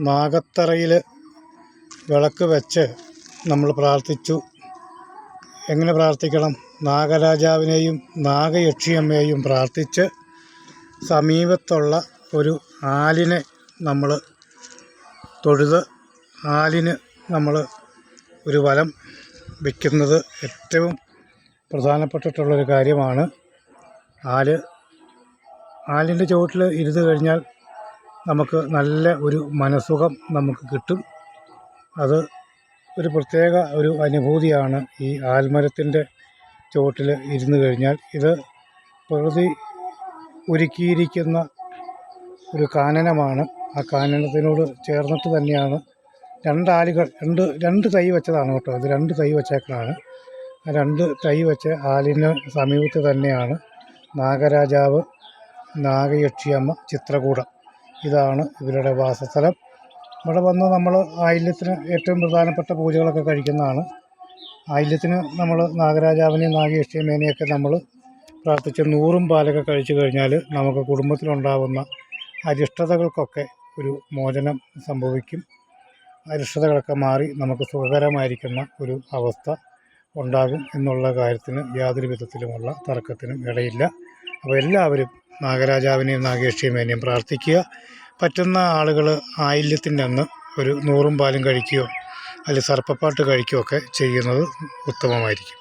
നാഗത്തറയിൽ വിളക്ക് വെച്ച് നമ്മൾ പ്രാർത്ഥിച്ചു. എങ്ങനെ പ്രാർത്ഥിക്കണം? നാഗരാജാവിനെയും നാഗയക്ഷിയമ്മയെയും പ്രാർത്ഥിച്ച് സമീപത്തുള്ള ഒരു ആലിനെ നമ്മൾ തൊഴുത് ആലിന് നമ്മൾ ഒരു വലം വയ്ക്കുന്നത് ഏറ്റവും പ്രധാനപ്പെട്ടിട്ടുള്ളൊരു കാര്യമാണ്. ആൽ ആലിന്റെ ചുവട്ടിൽ ഇരുന്ന് കഴിഞ്ഞാൽ നമുക്ക് നല്ല ഒരു മനഃസുഖം നമുക്ക് കിട്ടും. അത് ഒരു പ്രത്യേക ഒരു അനുഭൂതിയാണ് ഈ ആൽമരത്തിന്റെ ചുവട്ടിൽ ഇരുന്ന് കഴിഞ്ഞാൽ. ഇത് പ്രകൃതി ഒരുക്കിയിരിക്കുന്ന ഒരു കാനനമാണ് ആ കാനനത്തിനോട് ചേർന്നിട്ട് തന്നെയാണ് രണ്ടാലുകൾ രണ്ട് രണ്ട് തൈ വെച്ചതാണ് കേട്ടോ. ഇത് രണ്ട് തൈ വെച്ചേക്കാണ് രണ്ട് തൈ വെച്ച ആലിന് സമീപത്ത് തന്നെയാണ് നാഗരാജാവ് നാഗയക്ഷിയമ്മ ചിത്രകൂടം. ഇതാണ് ഇവരുടെ വാസസ്ഥലം. ഇവിടെ വന്ന് നമ്മൾ ആയില്യത്തിന് ഏറ്റവും പ്രധാനപ്പെട്ട പൂജകളൊക്കെ കഴിക്കുന്നതാണ്. ആയില്യത്തിന് നമ്മൾ നാഗരാജാവിനെയും നാഗേഷ്ടിയമേനെയൊക്കെ നമ്മൾ പ്രാർത്ഥിച്ച് നൂറും പാലൊക്കെ കഴിച്ചു കഴിഞ്ഞാൽ നമുക്ക് കുടുംബത്തിലുണ്ടാകുന്ന അരിഷ്ടതകൾക്കൊക്കെ ഒരു മോചനം സംഭവിക്കും. അരിഷ്ടതകളൊക്കെ മാറി നമുക്ക് സുഖകരമായിരിക്കുന്ന ഒരു അവസ്ഥ ഉണ്ടാകും എന്നുള്ള കാര്യത്തിന് യാതൊരു വിധത്തിലുമുള്ള തർക്കത്തിനും ഇടയില്ല. അപ്പോൾ എല്ലാവരും നാഗരാജാവിനെയും നാഗേക്ഷിയമ്മേനെയും പ്രാർത്ഥിക്കുക. പറ്റുന്ന ആളുകൾ ആയില്യത്തിന്റെ അന്ന് ഒരു നൂറും പാലും കഴിക്കുകയോ അല്ലെങ്കിൽ സർപ്പപ്പാട്ട് കഴിക്കുകയോ ഒക്കെ ചെയ്യുന്നത് ഉത്തമമായിരിക്കും.